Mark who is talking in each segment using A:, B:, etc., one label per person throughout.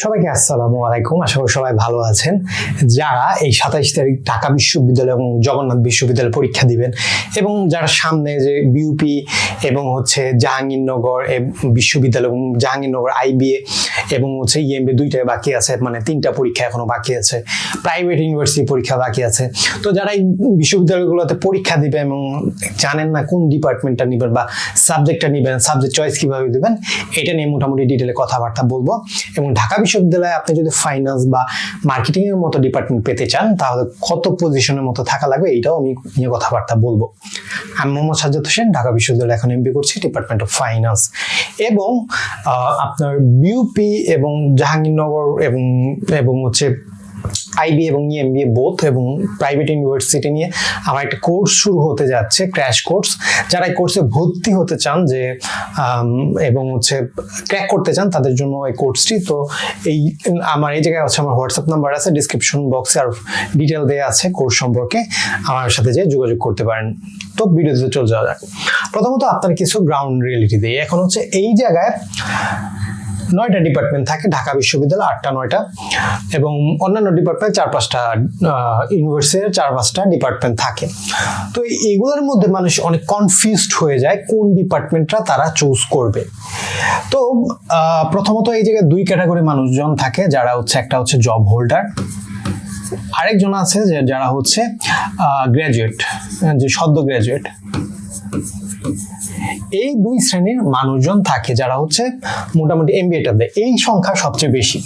A: সবাইকে আসসালামু আলাইকুম। আশা করি সবাই ভালো আছেন। যারা এই সাতাইশ তারিখ ঢাকা বিশ্ববিদ্যালয় এবং জগন্নাথ বিশ্ববিদ্যালয় পরীক্ষা দিবেন এবং যারা সামনে যে বিউপি এবং হচ্ছে জাহাঙ্গীরনগর বিশ্ববিদ্যালয় এবং জাহাঙ্গীরনগর আইবিএ এবং হচ্ছে ইএমবি দুইটাই বাকি আছে মানে তিনটা পরীক্ষা এখনও বাকি আছে। প্রাইভেট ইউনিভার্সিটি পরীক্ষা বাকি আছে। তো যারা এই বিশ্ববিদ্যালয়গুলোতে পরীক্ষা দিবে এবং জানেন না কোন ডিপার্টমেন্টটা নেবেন বা সাবজেক্টটা নেবেন সাবজেক্ট চয়েস কীভাবে দেবেন, এটা নিয়ে মোটামুটি ডিটেলে কথাবার্তা বলব। এবং ঢাকা বিশ্ববিদ্যালয়ে আপনি যদি ফাইন্যান্স বা মার্কেটিং এর মতো ডিপার্টমেন্ট পেতে চান, তাহলে কত পজিশনের মতো থাকা লাগবে এটাও আমি নিয়ে কথাবার্তা বলব। আমি মোহাম্মদ সাজ্জাদ হোসেন, ঢাকা বিশ্ববিদ্যালয়ে এখন এমবি করছি ডিপার্টমেন্ট অফ ফাইন্যান্স এবং আপনার বিউপি এবং জাহাঙ্গীরনগর এবং এবং হচ্ছে আইবি এবং ইএমবিএ বোথ এবং প্রাইভেট ইউনিভার্সিটি নিয়ে আমার একটা কোর্স শুরু হতে যাচ্ছে ক্র্যাশ কোর্স যারা এই কোর্সে ভর্তি হতে চান যে এবং হচ্ছে ক্র্যাক করতে চান তাদের জন্য এই কোর্সটি তো এই, আমার এই জায়গায় হচ্ছে আমার হোয়াটসঅ্যাপ নাম্বার আছে ডিসক্রিপশন বক্সে আর ডিটেল দেওয়া আছে কোর্স সম্পর্কে। আমার সাথে যে যোগাযোগ করতে পারেন। তো ভিডিওতে চলে যাওয়া যাক। প্রথমত আপনার কিছু গ্রাউন্ড রিয়েলিটি দিই এখন হচ্ছে এই জায়গায় নয়টা ডিপার্টমেন্ট থাকে, ঢাকা বিশ্ববিদ্যালয় আটটা, নয়টা এবং অন্যান্য ডিপার্টমেন্ট চার পাঁচটা ইউনিভার্সিটির চার পাঁচটা ডিপার্টমেন্ট থাকে। তো এগুলোর মধ্যে মানুষ অনেক কনফিউজড হয়ে যায় কোন ডিপার্টমেন্টটা তারা চুজ করবে। তো প্রথমত এই জায়গায় দুই ক্যাটাগরি মানুষজন থাকে, যারা হচ্ছে একটা হচ্ছে জব হোল্ডার আরেকজন আছে যে যারা হচ্ছে গ্র্যাজুয়েট যে সদ্য গ্র্যাজুয়েট এই দুই শ্রেণির মানুষজন থাকে যারা হচ্ছে মোটামুটি এমবিএটা দেয়। এই সংখ্যা সবচেয়ে বেশি।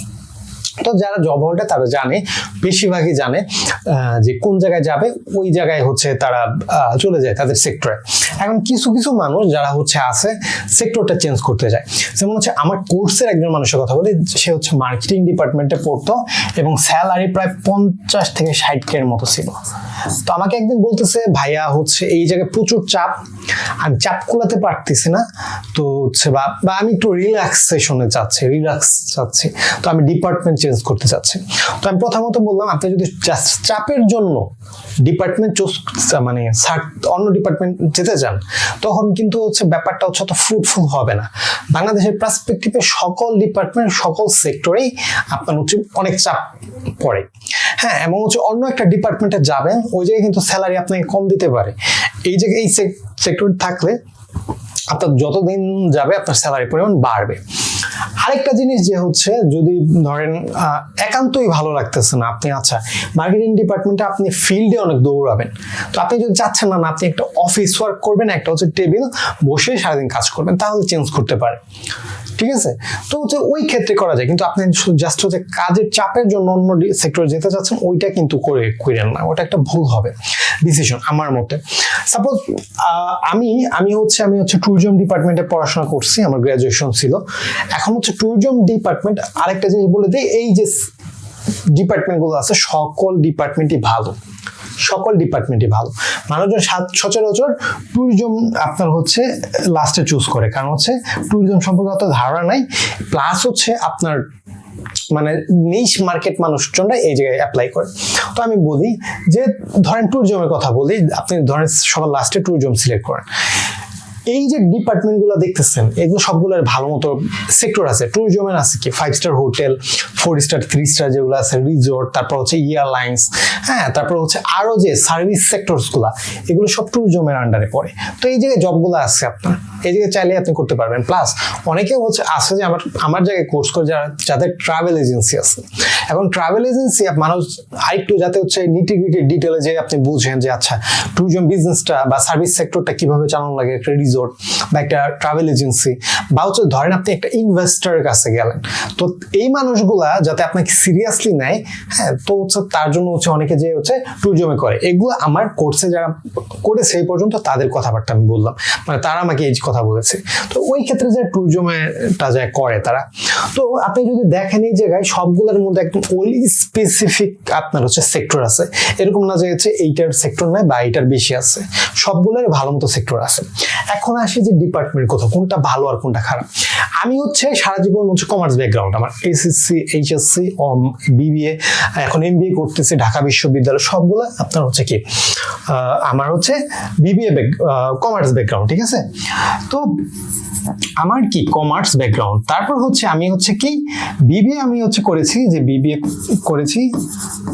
A: তো যারা জব হোল্ডার তারা জানে, বেশিরভাগই জানে যে কোন জায়গায় যাবে, ওই জায়গায় হচ্ছে তারা চলে যায় তাদের সেক্টরে এখন কিছু কিছু মানুষ যারা হচ্ছে আছে সেক্টরটা চেঞ্জ করতে যায়। যেমন হচ্ছে আমার কোর্সের একজন মানুষের কথা বলি, সে হচ্ছে মার্কেটিং ডিপার্টমেন্টে পড়তো এবং স্যালারি প্রায় পঞ্চাশ থেকে ষাট কে এর মতো ছিল। তো আমাকে একদিন বলতেছে, ভাইয়া, হচ্ছে এই জায়গায় প্রচুর চাপ, আমি চাপ কুলাতে পারতেছি না। তো হচ্ছে বা আমি একটু রিল্যাক্সেশনে চাচ্ছি রিল্যাক্স চাচ্ছি তো আমি ডিপার্টমেন্ট চেঞ্জ করতে চাচ্ছি। তো আমি প্রথমত বললাম, আপনি যদি চাপের জন্য ডিপার্টমেন্ট চুজ মানে অন্য ডিপার্টমেন্ট যেতে চান, তখন কিন্তু হচ্ছে ব্যাপারটা হচ্ছে অত ফ্রুটফুল হবে না। বাংলাদেশের পার্সপেক্টিভে সকল ডিপার্টমেন্ট সকল সেক্টরেই আপনার হচ্ছে অনেক চাপ পড়ে। হ্যাঁ এবং হচ্ছে অন্য একটা ডিপার্টমেন্টে যাবেন, ওই জায়গায় কিন্তু স্যালারি আপনাকে কম দিতে পারে। এই জায়গায় এই সেক্টর থাকলে আপনার যতদিন যাবে, আপনার স্যালারি পরিমাণ বাড়বে। আরেকটা জিনিস যে হচ্ছে, যদি ধরেন একান্তই ভালো লাগতেছে না, আপনি আচ্ছা মার্কেটিং ডিপার্টমেন্টে আপনি ফিল্ডে অনেক দৌড়াবেন। তো আপনি যদি চাচ্ছেন না আপনি একটা অফিস ওয়ার্ক করবেন, একটা হচ্ছে টেবিল বসে সারাদিন কাজ করবেন, তাহলে চেঞ্জ করতে পারে ঠিক আছে? তো হচ্ছে ওই ক্ষেত্রে করা যায়, কিন্তু আপনি জাস্ট হচ্ছে কাজের চাপের জন্য অন্য সেক্টরে যেতে চাচ্ছেন, ওইটা কিন্তু করে করেন না, ওটা একটা ভুল হবে। ডিসিশন আমার মতে। সাপোজ আমি আমি হচ্ছে আমি হচ্ছে ট্যুরিজম ডিপার্টমেন্টে পড়াশোনা করছি, আমার গ্র্যাজুয়েশন ছিল। এখন হচ্ছে ট্যুরিজম ডিপার্টমেন্ট আরেকটা জিনিস বলে দিই, এই যে ডিপার্টমেন্টগুলো আছে, সকল ডিপার্টমেন্টই ভালো। সকল ডিপার্টমেন্টই ভালো। মানুষজন সচরাচর ট্যুরিজম আপনার হচ্ছে লাস্টে চুজ করে। কারণ হচ্ছে ট্যুরিজম সম্পর্কে অত ধারণা নাই। প্লাস হচ্ছে আপনার মানে নিশ মার্কেট মানুষজনরা এই জায়গায় অ্যাপ্লাই করে। তো আমি বলি যে, ধরেন ট্যুরিজমের কথা বলি, আপনি ধরেন সবার লাস্টে ট্যুরিজম সিলেক্ট করেন। এই যে ডিপার্টমেন্টগুলো দেখতেছেন, এগুলো সবগুলোর ভালো মতো সেক্টর আছে। ট্যুরিজমের আছে কি? Five star hotel four star three star যেগুলো আছে রিসোর্ট তারপর হচ্ছে এয়ারলাইন্স হ্যাঁ তারপর হচ্ছে আরও যে সার্ভিস সেক্টরসগুলা, এগুলো সব ট্যুরিজমের আন্ডারে পড়ে। তো এই জায়গায় জবগুলো আছে আপনার। এই জায়গায় চাইলে আপনি করতে পারবেন। প্লাস অনেকে হচ্ছে আছে যে আমার আমার জায়গায় কোর্স করে যারা, যাদের ট্রাভেল এজেন্সি আছে। এখন ট্রাভেল এজেন্সি মানুষ আরেকটু যাতে হচ্ছে নিটি গ্রিটি ডিটেলে যে আপনি বুঝেন যে আচ্ছা ট্যুরিজম বিজনেসটা বা সার্ভিস সেক্টরটা কীভাবে চালানো লাগে একটা রিসোর্ট বা একটা ট্রাভেল এজেন্সি বা হচ্ছে ধরেন আপনি একটা ইনভেস্টরের কাছে গেলেন। তো এই মানুষগুলা যাতে আপনাকে সিরিয়াসলি নেয় হ্যাঁ তো হচ্ছে তার জন্য হচ্ছে অনেকে যে হচ্ছে ট্যুরিজমে করে। এগুলো আমার কোর্সে যারা করে সেই পর্যন্ত তাদের কথাবার্তা আমি বললাম। মানে তারা আমাকে এই কথা বলেছে। তো ওই ক্ষেত্রে যে ট্যুরিজমেটা যা করে তারা। তো আপনি যদি দেখেন এই জায়গায় সবগুলোর মধ্যে একদম ওই স্পেসিফিক আপনার হচ্ছে সেক্টর আছে। এরকম না যে হচ্ছে এইটার সেক্টর নাই বা এইটার বেশি আছে। সবগুলোর ভালো মতো সেক্টর আছে। এখন আসি যে ডিপার্টমেন্ট কোথাও কোনটা ভালো আর কোনটা খারাপ। আমি হচ্ছে সারা জীবন হচ্ছে কমার্স ব্যাকগ্রাউন্ড আমার এসএসসি এইচএসসি বিবিএ এখন এমবিএ করতেছি, ঢাকা বিশ্ববিদ্যালয়, সবগুলো আপনার হচ্ছে কি আমার হচ্ছে বিবিএ কমার্স ব্যাকগ্রাউন্ড ঠিক আছে? তো আমার কি কমার্স ব্যাকগ্রাউন্ড তারপর হচ্ছে আমি হচ্ছে কি বিবিএ আমি হচ্ছে করেছি, যে বিবিএ করেছি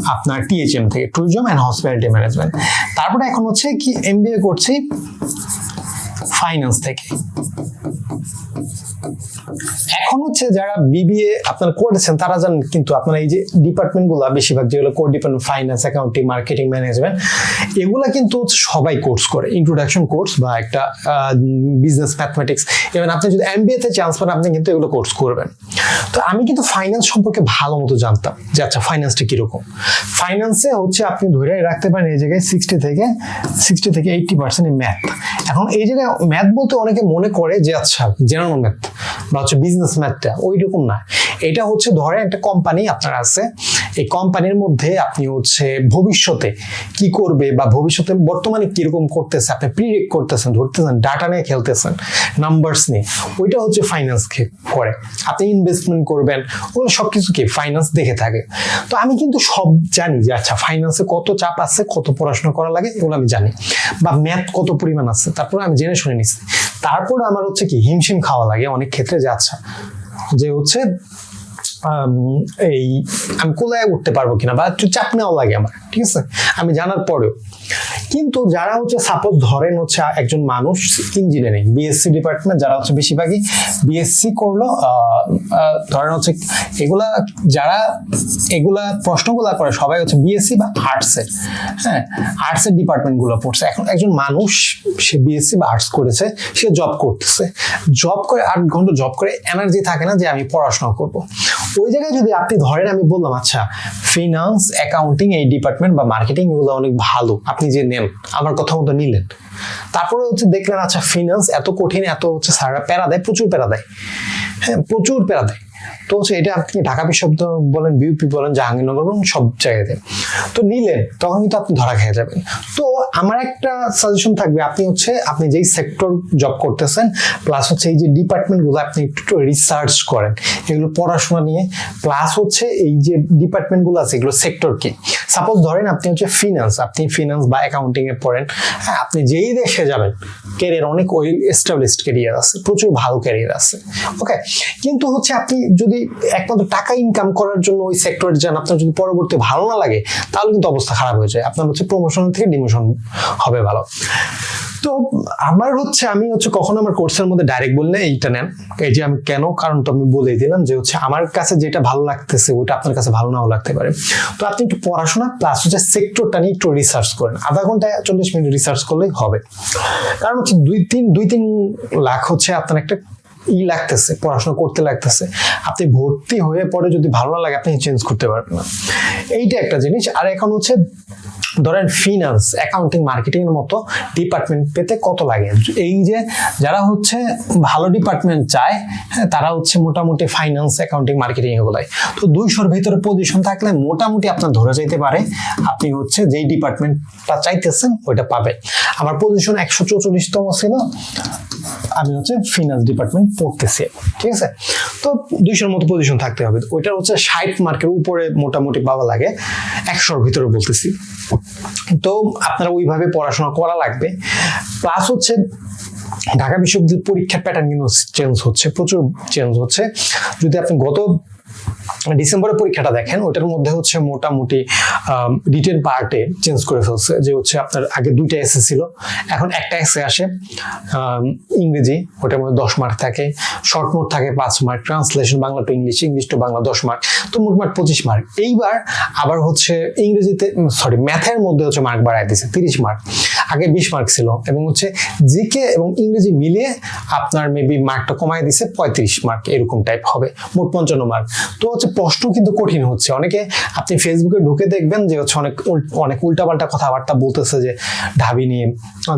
A: আপনার টিএইচএম থেকে ট্যুরিজম অ্যান্ড হসপিটালিটি ম্যানেজমেন্ট তারপরে এখন হচ্ছে কি এমবিএ করছি ফাইন্যান্স থেকে। এখন হচ্ছে যারা বিবিএ আপনারা করেছেন তারা জানেন কিন্তু আপনারা এই যে ডিপার্টমেন্টগুলো বেশিরভাগ যেগুলো core department finance accounting marketing management এগুলা কিন্তু সবাই কোর্স করে। ইন্ট্রোডাকশন কোর্স বা একটা বিজনেস ম্যাথমেটিক্স এবং আপনি যদি এমবিএ তে চান্স পান, আপনি কিন্তু এগুলো কোর্স করবেন। তো আমি কিন্তু ফাইন্যান্স সম্পর্কে ভালো মতো জানতাম যে আচ্ছা ফাইন্যান্সটা কীরকম? ফাইন্যান্সে হচ্ছে আপনি ধরে রাখতে পারেন এই জায়গায় সিক্সটি থেকে সিক্সটি থেকে এইটটি পার্সেন্ট ম্যাথ এখন এই জায়গায় ম্যাথ বলতে অনেকে মনে করে যে আচ্ছা জেনারেল ম্যাথ বা হচ্ছে বিজনেস ম্যাথটা ওই রকম না। এটা হচ্ছে ধরে একটা কোম্পানি আপনার আছে এই কোম্পানির মধ্যে আপনি হচ্ছে ভবিষ্যতে কি করবে বা ভবিষ্যতে বর্তমানে কীরকম করতেছে, আপনি প্রিডিক্ট করতেছেন, ধরতেছেন ডাটা নিয়ে খেলতেছেন নাম্বারস নিয়ে, ওইটা হচ্ছে ফাইন্যান্স করে। আপনি ইনভেস্টমেন্ট করবেন ওগুলো সব কিছু কি? ফাইন্যান্স দেখে থাকে। তো আমি কিন্তু সব জানি যে আচ্ছা ফাইন্যান্সে কত চাপ আছে, কত পড়াশোনা করা লাগে এগুলো আমি জানি। বা ম্যাথ কত পরিমাণ আছে, তারপরে আমি জেনে শুনে নিচ্ছি। তারপর আমার হচ্ছে কি, হিমশিম খাওয়া লাগে অনেক ক্ষেত্রে যে আচ্ছা যে হচ্ছে এই আমি কোলায় উঠতে পারব কিনা বা একটু চাপ নেওয়া লাগে আমার। ঠিক আছে? আমি জানার পরেও। কিন্তু যারা হচ্ছে সাপোজ ধরেন হচ্ছে একজন মানুষ ইঞ্জিনিয়ারিং বিএসসি ডিপার্টমেন্ট যারা হচ্ছে বেশিরভাগই বিএসসি করল ধরেন হচ্ছে এগুলা যারা এগুলা প্রশ্নগুলা করে সবাই হচ্ছে বিএসসি বা আর্টসের হ্যাঁ? আর্টসের ডিপার্টমেন্টগুলো পড়ছে। এখন একজন মানুষ, সে বিএসসি বা আর্টস করেছে, সে জব করতেছে। জব করে আট ঘণ্টা জব করে এনার্জি থাকে না যে আমি পড়াশোনা করব। ওই জায়গায় যদি আপনি ধরেন আমি বললাম আচ্ছা ফিনান্স অ্যাকাউন্টিং এই ডিপার্টমেন্ট বা মার্কেটিং এগুলো অনেক ভালো। আপনি যে নেন, আমার কথা মতো নিলেন। তারপরে হচ্ছে দেখলেন আচ্ছা ফিনান্স এত কঠিন, এত হচ্ছে স্যাররা প্যারা দেয়, প্রচুর প্যারা দেয়। হ্যাঁ প্রচুর প্যারা দেয়। তো হচ্ছে এটা আপনি ঢাকা বিশ্ববিদ্যালয় বলেন বিউপি বলেন, জাহাঙ্গীরনগর বলেন, সব জায়গাতে। তো নিলেন, তখন কিন্তু আপনি ধরা খেয়ে যাবেন। তো আমার একটা সাজেশন থাকবে, আপনি হচ্ছে, আপনি যেই সেক্টর জব করতেছেন প্লাস হচ্ছে এই যে ডিপার্টমেন্টগুলো আপনি একটু রিসার্চ করেন, এগুলো পড়াশোনা নিয়ে প্লাস হচ্ছে এই যে ডিপার্টমেন্টগুলো আছে, এগুলো সেক্টর কি? সাপোজ ধরেন আপনি হচ্ছে ফিনান্স আপনি ফিনান্স বা অ্যাকাউন্টিং এ পড়েন হ্যাঁ আপনি যেই দেশে যাবেন ক্যারিয়ার অনেক ওই এস্টাবলিশড ক্যারিয়ার আছে, প্রচুর ভালো ক্যারিয়ার আছে ওকে কিন্তু হচ্ছে আপনি যদি একমাত্র টাকা ইনকাম করার জন্য ওই সেক্টরে যান, আপনার যদি পরবর্তী ভালো না লাগে, তাহলে কিন্তু অবস্থা খারাপ হয়ে যায়। আপনার হচ্ছে প্রমোশন থেকে ডিমোশন হবে ভালো। তো আমার হচ্ছে, আমি হচ্ছে কখনো আমার কোর্সের মধ্যে ডাইরেক্ট বললে এইটা নেন। এই যে আমি কেন কারণ তো আমি বলেই দিলাম যে হচ্ছে আমার কাছে যেটা ভালো লাগতেছে, ওইটা আপনার কাছে ভালো নাও লাগতে পারে। তো আপনি একটু পড়াশোনা প্লাস হচ্ছে সেক্টরটা নিয়ে একটু রিসার্চ করেন। আধা ঘন্টায় চল্লিশ মিনিট রিসার্চ করলেই হবে। কারণ হচ্ছে দুই তিন দুই তিন লাখ হচ্ছে আপনার একটা ই লাগতেছে, পড়াশোনা করতে লাগতেছে। আপনি ভর্তি হয়ে পরে যদি ভালো না লাগে, আপনি চেঞ্জ করতে পারবেন না। এইটা একটা জিনিস। আর এখন হচ্ছে ধরেন ফিনান্স অ্যাকাউন্টিং মার্কেটিং এর মতো ডিপার্টমেন্ট পেতে কত লাগে? এই যে যারা হচ্ছে ভালো ডিপার্টমেন্ট চায় হ্যাঁ তারা হচ্ছে মোটামুটি ফাইন্যান্স অ্যাকাউন্টিং মার্কেটিং এগুলাই। তো দুইশোর ভিতরে পজিশন থাকলে মোটামুটি আপনার ধরে যাইতে পারে, আপনি হচ্ছে যেই ডিপার্টমেন্টটা চাইতেছেন, ওইটা পাবেন। আমার পজিশন একশো চৌচল্লিশতম ছিল, আমি হচ্ছে ফিনান্স ডিপার্টমেন্ট পড়তেছি। ঠিক আছে? তো দুইশোর মতো পজিশন থাকতে হবে। ওইটা হচ্ছে ষাট মার্কের উপরে মোটামুটি পাওয়া লাগে। একশোর ভিতরে বলতেছি। তো আপনারা ওইভাবে পড়াশোনা করা লাগবে। প্লাস হচ্ছে ঢাকা বিশ্ববিদ্যালয় পরীক্ষার প্যাটার্ন কিন্তু চেঞ্জ হচ্ছে, প্রচুর চেঞ্জ হচ্ছে। যদি আপনি গত ডিসেম্বরের পরীক্ষাটা দেখেন ওটার মধ্যে হচ্ছে মোটামুটি রিটেন পার্টে চেঞ্জ করে ফেলছে, যে হচ্ছে আপনার আগে দুইটা এসে ছিল, এখন একটা এসে আসে ইংরেজি, ওটার মধ্যে দশ মার্ক থাকে শর্ট নোট থাকে পাঁচ mark translation Bangla to English English to Bangla দশ মার্ক তো মোটমাট পঁচিশ মার্ক এইবার আবার হচ্ছে ইংরেজিতে সরি ম্যাথের মধ্যে হচ্ছে মার্ক বাড়ায় দিয়েছে তিরিশ মার্ক আগে বিশ মার্ক ছিল, এবং হচ্ছে জিকে এবং ইংরেজি মিলিয়ে আপনার মেবি মার্কটা কমায় দিছে পঁয়ত্রিশ মার্ক এরকম টাইপ হবে, মোট পঞ্চান্ন মার্ক তো হচ্ছে প্রশ্ন কিন্তু কঠিন হচ্ছে। অনেকে আপনি ফেসবুকে ঢুকে দেখবেন যে হচ্ছে অনেক অনেক উল্টাপাল্টা কথাবার্তা বলতেছে যে ঢাবি নিয়ে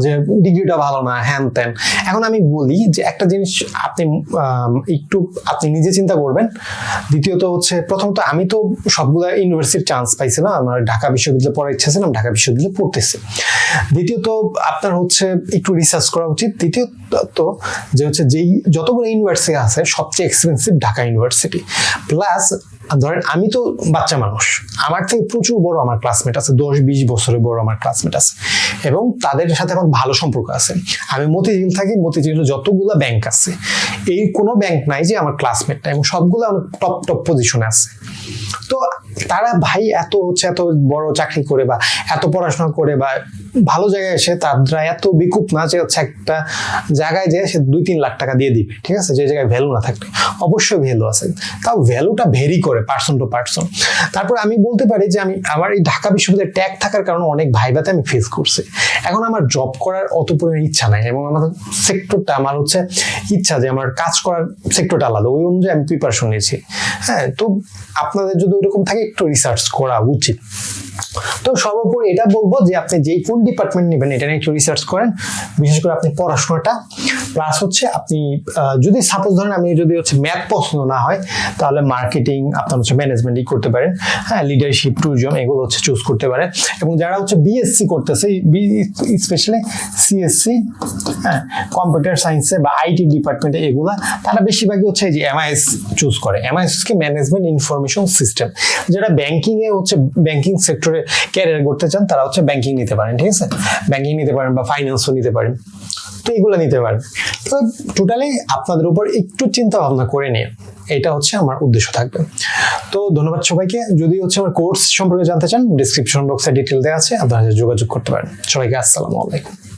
A: যে ডিগ্রিটা ভালো না, হ্যান ত্যান। এখন আমি বলি যে একটা জিনিস আপনি একটু আপনি নিজে চিন্তা করবেন। দ্বিতীয়ত হচ্ছে, প্রথমত আমি তো সবগুলো ইউনিভার্সিটির চান্স পাইছিলাম আমার ঢাকা বিশ্ববিদ্যালয়ে পড়ার ইচ্ছা ছিল আমি ঢাকা বিশ্ববিদ্যালয়ে পড়তেছি। দ্বিতীয়ত আপনার হচ্ছে একটু রিসার্চ করা উচিত। তৃতীয়ত যে হচ্ছে যেই যতগুলো ইউনিভার্সিটি আছে, সবচেয়ে এক্সপেন্সিভ ঢাকা ইউনিভার্সিটি। প্লাস ধরেন আমি তো বাচ্চা মানুষ, আমার থেকে প্রচুর বড় আমার ক্লাসমেট আছে, দশ বিশ বছরের বড় আমার ক্লাসমেট আছে এবং তাদের সাথে আমার ভালো সম্পর্ক আছে। আমি মতিঝিল থাকি, মতিঝিলে যতগুলো ব্যাংক আছে, এই কোনো ব্যাংক নাই যে আমার ক্লাসমেট নাই এবং সবগুলো অনেক টপ টপ পজিশনে আছে। তো তারা ভাই এত হচ্ছে এত বড় চাকরি করে বা এত পড়াশোনা করে বা ভালো জায়গায় এসে তারা এত বিকুপ না যে হচ্ছে একটা জায়গায় যে সে দুই তিন লাখ টাকা দিয়ে দিবে, ঠিক আছে? যে জায়গায় ভ্যালু না থাকলে অবশ্যই ভ্যালু আছে। তাও ভ্যালুটা ভেরি করে পার্সন টু পার্সন তারপর আমি বলতে পারি যে আমি, আমার এই ঢাকা বিশ্ববিদ্যালয়ের ট্যাগ থাকার কারণে অনেক ভাইবাতে আমি ফেস করছি। এখন আমার জব করার অত পরিমাণ ইচ্ছা নাই এবং আমার সেক্টরটা আমার হচ্ছে ইচ্ছা যে আমার কাজ করার সেক্টরটা আলাদা। ওই অনুযায়ী আমি প্রিপারেশন নিয়েছি। হ্যাঁ তো আপনাদের যদি ওইরকম থাকে একটু রিসার্চ করা উচিত। তো সর্বোপরি এটা বলব যে আপনি যেই কোন ডিপার্টমেন্ট নেবেন, এটা নিয়ে একটু রিসার্চ করেন। বিশেষ করে আপনি পড়াশোনাটা। প্লাস হচ্ছে আপনি যদি সাপোজ ধরেন আমি যদি হচ্ছে ম্যাথ পছন্দ না হয়, তাহলে মার্কেটিং আপনার হচ্ছে ম্যানেজমেন্টই করতে পারেন। হ্যাঁ লিডারশিপ ট্যুরিজম এগুলো হচ্ছে চুজ করতে পারেন। এবং যারা হচ্ছে বিএসসি করতেছে স্পেশালি সিএসসি হ্যাঁ কম্পিউটার সায়েন্সে বা আইটি ডিপার্টমেন্টে এগুলা, তারা বেশিরভাগই হচ্ছে যে এমআইএস চুজ করে। এমআইএস কি ম্যানেজমেন্ট ইনফরমেশন সিস্টেম যারা ব্যাংকিং এ হচ্ছে ব্যাংকিং সেক্টরে ক্যারিয়ার করতে চান, তারা হচ্ছে ব্যাংকিং নিতে পারেন, ঠিক আছে? ব্যাংকিং নিতে পারেন বা ফাইন্যান্সও নিতে পারেন। তো এগুলো নিতে পারেন। তো টোটালি আপনাদের উপর একটু চিন্তা ভাবনা করে নিয়ে এটা হচ্ছে আমার উদ্দেশ্য থাকবে। তো ধন্যবাদ সবাইকে। যদি হচ্ছে আমার কোর্স সম্পর্কে জানতে চান ডিসক্রিপশন বক্সে ডিটেল দেওয়া আছে, আপনারা যোগাযোগ করতে পারেন। সবাইকে আসসালামু আলাইকুম।